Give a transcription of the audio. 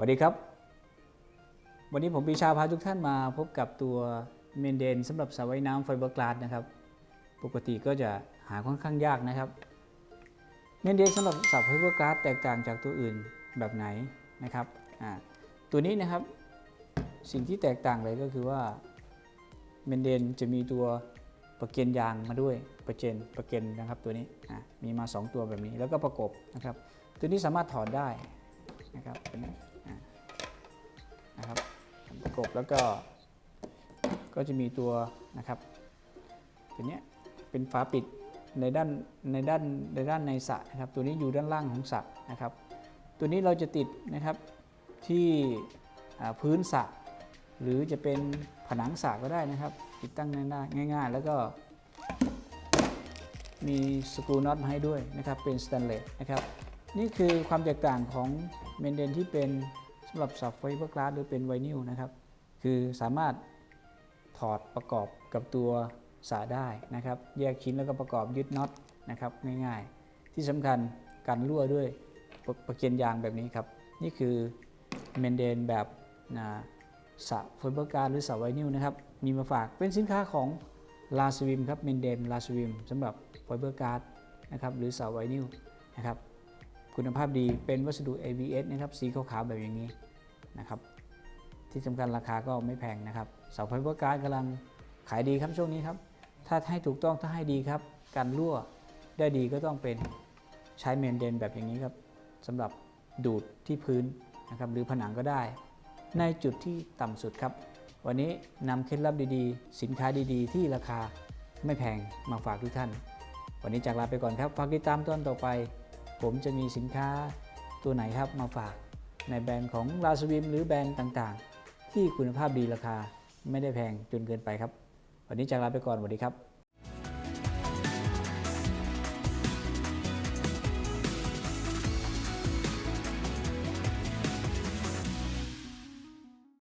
สวัสดีครับ วันนี้ผมปีชาพาทุกท่านมาพบกับตัวเมนเดนสำหรับสระว่ายน้ำไฟเบอร์กลาสนะครับ ปกติก็จะหาค่อนข้างยากนะครับ เมนเดนสำหรับสระไฟเบอร์กลาสแตกต่างจากตัวอื่นแบบไหนนะครับ ตัวนี้นะครับสิ่งที่แตกต่างเลยก็คือว่าเมนเดนจะมีตัวประเกนยางมาด้วยประเจนประเกนนะครับตัวนี้มีมา 2 ตัวแบบนี้แล้วก็ประกบนะครับ ตัวนี้สามารถถอดได้นะครับตัวนี้ นะครับประกบแล้วก็ก็จะมีตัวนะครับตัวนี้เป็นฝาปิดในด้านในด้านในด้านในสระนะครับ ตัวนี้อยู่ด้านล่างของสระนะครับ ตัวนี้เราจะติดนะครับที่พื้นสระหรือจะเป็นผนังสระก็ได้นะครับ ติดตั้งง่ายๆง่าย ๆ แล้วก็ มีสกรูน็อตมาให้ด้วยนะครับเป็นสแตนเลสนะครับนี่คือความแตกต่างของเมนเดนที่เป็น สำหรับสับไฟเบอร์กลาสหรือเป็นไวนิลนะครับ คือสามารถถอดประกอบกับตัวสาได้นะครับ แยกชิ้นแล้วก็ประกอบยึดน็อตนะครับง่ายๆ ที่สำคัญการรั่วด้วยประประเกียนยางแบบนี้ครับ นี่คือเมนเดนแบบนะสะไฟเบอร์กลาสหรือสะไวนิลนะครับ มีมาฝากเป็นสินค้าของลาสวิมครับเมนเดนลาสวิมสำหรับไฟเบอร์การ์ดนะครับหรือเสาไวนิลนะครับ คุณภาพดีเป็นวัสดุ ABS นะครับสีขาวๆแบบอย่างนี้นะครับที่สำคัญราคาก็ไม่แพงนะครับเสาไฟเบอร์การ์ดกำลังขายดีครับช่วงนี้ครับ ถ้าให้ถูกต้องถ้าให้ดีครับ การรั่วได้ดีก็ต้องเป็นใช้เมนเดนแบบอย่างนี้ครับสำหรับดูดที่พื้นนะครับหรือผนังก็ได้ ในจุดที่ต่ำสุดครับ วันนี้นำเคล็ดลับดีๆ สินค้าดีๆ ที่ราคาไม่แพงมาฝากทุกท่าน วันนี้จากลาไปก่อนครับฝากติดตามตอนต่อไป ผมจะมีสินค้าตัวไหนครับมาฝาก ในแบรนด์ของลาสวิมหรือแบรนด์ต่างๆ ที่คุณภาพดีราคาไม่ได้แพงจนเกินไปครับ วันนี้จากลาไปก่อนสวัสดีครับ